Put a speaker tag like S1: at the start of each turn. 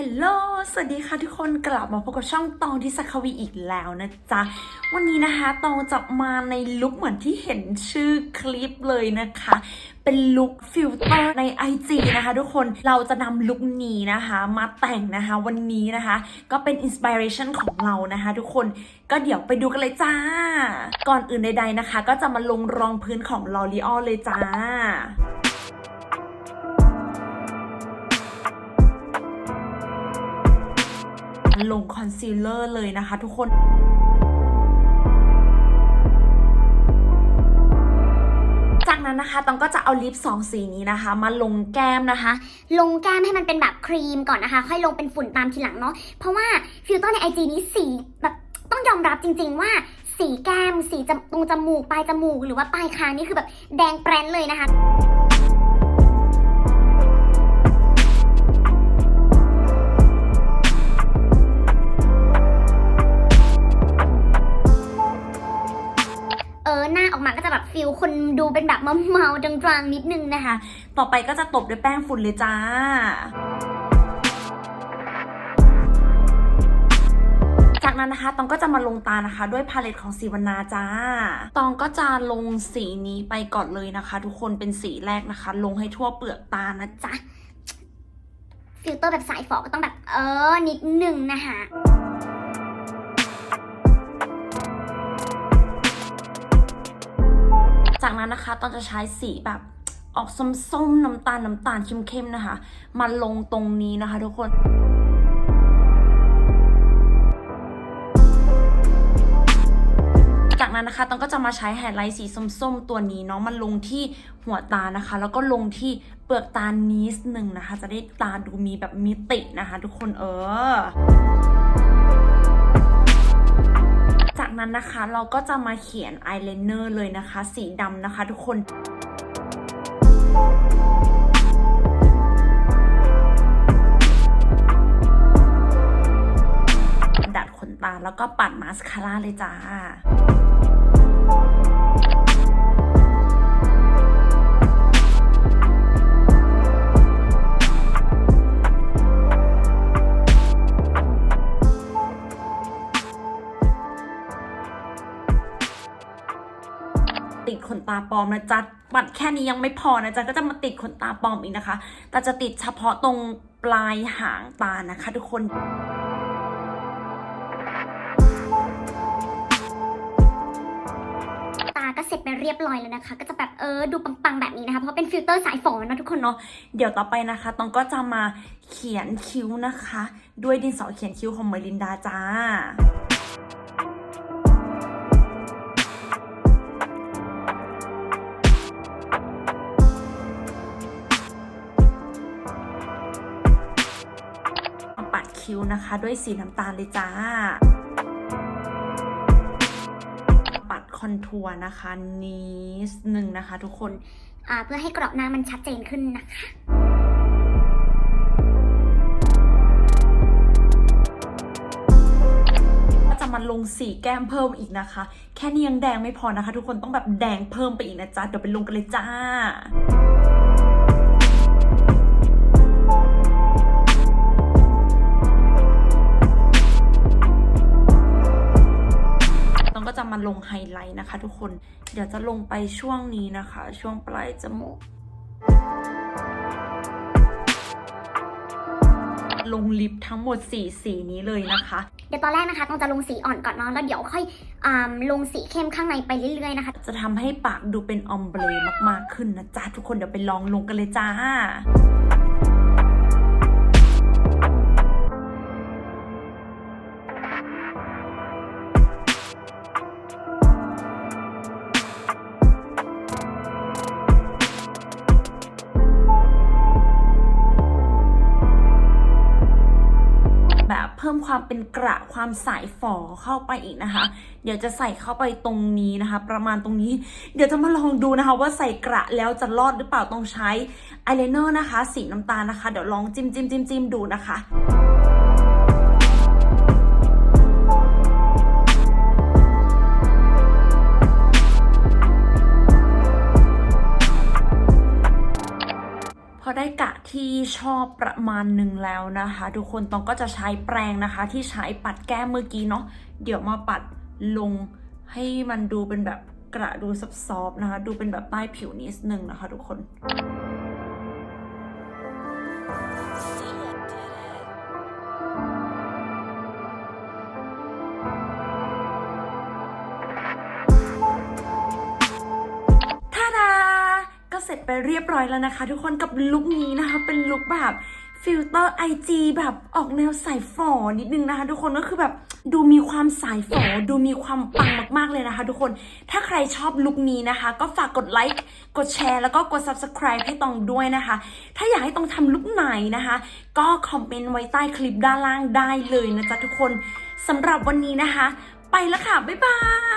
S1: ฮัลโหล สวัสดีค่ะทุกคนกลับมาพบกับช่องตองที่สักควีอีกแล้วนะจ๊ะ วันนี้นะคะตองจะมาในลุคเหมือนที่เห็นชื่อคลิปเลยนะคะ เป็นลุคฟิลเตอร์ใน IG นะคะทุกคน เราจะนำลุคนี้นะคะมาแต่งนะคะวันนี้นะคะ ก็เป็นอินสปิเรชันของเรานะคะทุกคน ก็เดี๋ยวไปดูกันเลยจ้า ก่อนอื่นใดๆนะคะ ก็จะมาลงรองพื้นของ L'Oreal เลยจ้า ลงคอนซีลเลอร์เลยนะคะทุกคนจากนั้นนะคะตองก็จะเอาลิปสองสีนี้นะคะ มาลงแก้มนะคะ
S2: ลงแก้มให้มันเป็นแบบครีมก่อนนะคะ ค่อยลงเป็นฝุ่นตามทีหลังเนาะ เพราะว่าฟิลเตอร์ในไอจีนี้สีแบบต้องยอมรับจริง ๆ ว่าสีแก้ม สีตรงจมูก ปลายจมูก หรือว่าปลายคางนี่คือแบบแดงแปรนเลยนะคะ เป็นแบบเมาๆดังๆนิดนึงนะคะ
S1: ต่อไปก็จะตบด้วยแป้งฝุ่นเลยจ้าจากนั้นนะคะตองก็จะมาลงตานะคะ ด้วยพาเลตของสีวรรณาจ้า ตองก็จะลงสีนี้ไปก่อนเลยนะคะ ทุกคนเป็นสีแรกนะคะ ลงให้ทั่วเปลือกตานะจ๊ะ
S2: ฟิลเตอร์แบบสายฝอก็ต้องแบบเออนิดนึงนะคะ
S1: จากนั้นนะคะตอนจะใช้สีแบบออกส้มๆน้ำตาลน้ำตาลเข้มๆนะคะ มาลงตรงนี้นะคะทุกคนจากนั้นนะคะต้องก็จะมาใช้ไฮไลท์สีส้มๆ ตัวนี้เนาะมันลงที่หัวตานะคะ แล้วก็ลงที่เปลือกตานิดหนึ่งนะคะ จะได้ตาดูมีแบบมิตินะคะ ทุกคนเออ จากนั้นนะคะเราก็จะมาเขียนอายไลเนอร์เลยนะคะ สีดำนะคะทุกคนดัดขนตาแล้วก็ปัดมาสคาร่าเลยจ้า ขนตาปลอมนะจ๊ะปัดแค่นี้ยังไม่พอนะจ๊ะก็จะมาติดขนตาปลอมอีกนะคะ แต่จะติดเฉพาะตรงปลายหางตานะคะ ทุกคน
S2: ตาก็เสร็จไปเรียบร้อยแล้วนะคะ ก็จะแบบเออดูปังๆแบบนี้นะคะเพราะเป็นฟิลเตอร์สายฝอนะทุกคนเนาะ
S1: เดี๋ยวต่อไปนะคะตองก็จะมาเขียนคิ้วนะคะ ด้วยดินสอเขียนคิ้วของเมลินดาจ้า คิ้วนะคะ ด้วยสีน้ำตาลเลยจ้า ปัดคอนทัวร์นะคะนิดนึงนะคะ ทุกคน
S2: อ่าเพื่อให้กรอบหน้ามันชัดเจนขึ้นนะคะ
S1: ก็จะมาลงสีแก้มเพิ่มอีกนะคะ แค่นี้ยังแดงไม่พอนะคะ ทุกคนต้องแบบแดงเพิ่มไปอีกนะจ๊ะ เดี๋ยวไปลงกันเลยจ้า ท์นะคะทุกคน เดี๋ยวจะลงไปช่วงนี้นะคะ ช่วงปลายจมูก ลงลิปทั้งหมดสีสีนี้เลยนะคะ
S2: เดี๋ยวตอนแรกนะคะต้องจะลงสีอ่อนก่อนเนาะแล้วเดี๋ยวค่อยอ่าลงสีเข้มข้างในไปเรื่อยๆนะคะ
S1: จะทำให้ปากดูเป็นออมเบรมากๆขึ้นนะจ๊ะทุกคนเดี๋ยวไปลองลงกันเลยจ้า พิ่มความเป็นกระความสายฝอเข้าไปอีกนะคะ เดี๋ยวจะใส่เข้าไปตรงนี้นะคะ ประมาณตรงนี้ เดี๋ยวจะมาลองดูนะคะ ว่าใส่กระแล้วจะรอดหรือเปล่าต้องใช้อายไลเนอร์นะคะ สีน้ำตาลนะคะ เดี๋ยวลองจิ้มจิ้มจิ้มจิ้มดูนะคะ ที่ชอบประมาณหนึ่งแล้วนะคะ ทุกคนต้องก็จะใช้แปรงนะคะ ที่ใช้ปัดแก้มเมื่อกี้เนาะเดี๋ยวมาปัดลงให้มันดูเป็นแบบกระดูซอบๆนะคะ ดูเป็นแบบใต้ผิวนิดนึงนะคะ ทุกคน ไปเรียบร้อยแล้วนะคะ ทุกคนกับลุคนี้นะคะ เป็นลุคแบบฟิลเตอร์ IG แบบออกแนวสายฝอนิดนึงนะคะ ทุกคนก็คือแบบดูมีความสายฝอดูมีความปังมากๆเลยนะคะ ทุกคนถ้าใครชอบลุคนี้นะคะ ก็ฝากกดไลค์กดแชร์แล้วก็กด subscribe ให้ตองด้วยนะคะ ถ้าอยากให้ตองทำลุคไหนนะคะ ก็คอมเมนต์ไว้ใต้คลิปด้านล่างได้เลยนะจ๊ะทุกคนสำหรับวันนี้นะคะ ไปแล้วค่ะ บ๊ายบาย